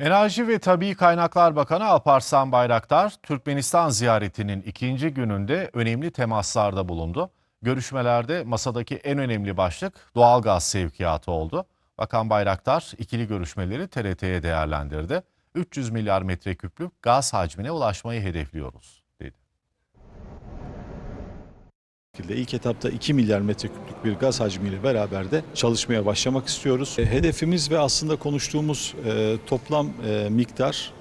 Enerji ve Tabii Kaynaklar Bakanı Alparslan Bayraktar, Türkmenistan ziyaretinin ikinci gününde önemli temaslarda bulundu. Görüşmelerde masadaki en önemli başlık doğalgaz sevkiyatı oldu. Bakan Bayraktar ikili görüşmeleri TRT'ye değerlendirdi. 300 milyar metreküplük gaz hacmine ulaşmayı hedefliyoruz şekilde ilk etapta 2 milyar metreküplük bir gaz hacmiyle beraber de çalışmaya başlamak istiyoruz. E, Hedefimiz ve aslında konuştuğumuz e, toplam e, miktar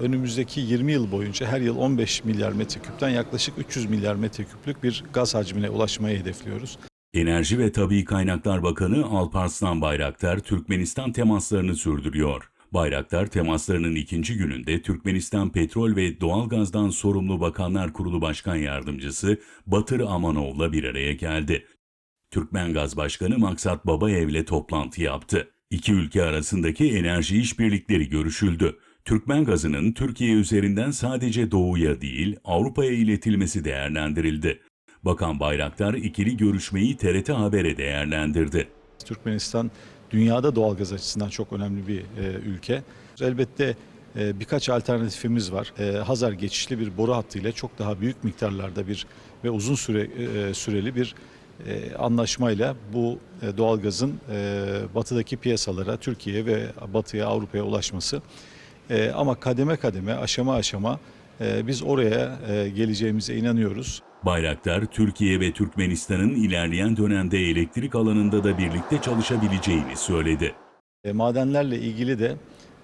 önümüzdeki 20 yıl boyunca her yıl 15 milyar metreküpten yaklaşık 300 milyar metreküplük bir gaz hacmine ulaşmayı hedefliyoruz. Enerji ve Tabii Kaynaklar Bakanı Alparslan Bayraktar Türkmenistan temaslarını sürdürüyor. Bayraktar temaslarının ikinci gününde Türkmenistan Petrol ve Doğalgaz'dan sorumlu Bakanlar Kurulu Başkan Yardımcısı Batır Amanov'la bir araya geldi. Türkmen Gaz Başkanı Maksat Babayev'le toplantı yaptı. İki ülke arasındaki enerji işbirlikleri görüşüldü. Türkmen gazının Türkiye üzerinden sadece doğuya değil Avrupa'ya iletilmesi değerlendirildi. Bakan Bayraktar ikili görüşmeyi TRT Haber'e değerlendirdi. Türkmenistan dünyada doğalgaz açısından çok önemli bir e, ülke. Elbette e, birkaç alternatifimiz var. E, Hazar geçişli bir boru hattıyla çok daha büyük miktarlarda bir ve uzun süre e, süreli bir e, anlaşmayla bu e, doğalgazın e, batıdaki piyasalara, Türkiye ve batıya, Avrupa'ya ulaşması. E, ama kademe kademe, aşama aşama e, biz oraya e, geleceğimize inanıyoruz. Bayraktar, Türkiye ve Türkmenistan'ın ilerleyen dönemde elektrik alanında da birlikte çalışabileceğini söyledi. E, madenlerle ilgili de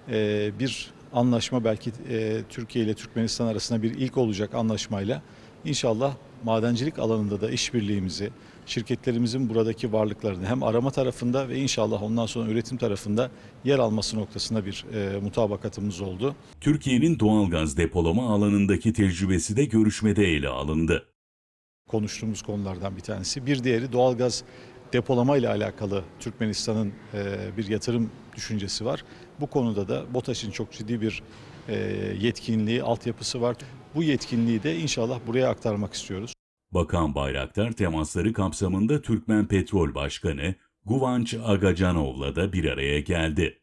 e, bir anlaşma belki e, Türkiye ile Türkmenistan arasında bir ilk olacak anlaşmayla inşallah madencilik alanında da işbirliğimizi, şirketlerimizin buradaki varlıklarını hem arama tarafında ve inşallah ondan sonra üretim tarafında yer alması noktasında bir e, mutabakatımız oldu. Türkiye'nin doğalgaz depolama alanındaki tecrübesi de görüşmede ele alındı. Konuştuğumuz konulardan bir tanesi. Bir diğeri doğalgaz depolama ile alakalı Türkmenistan'ın e, bir yatırım düşüncesi var. Bu konuda da BOTAŞ'ın çok ciddi bir e, yetkinliği, altyapısı var. Bu yetkinliği de inşallah buraya aktarmak istiyoruz. Bakan Bayraktar temasları kapsamında Türkmen Petrol Başkanı Guvanç Agacanov'la da bir araya geldi.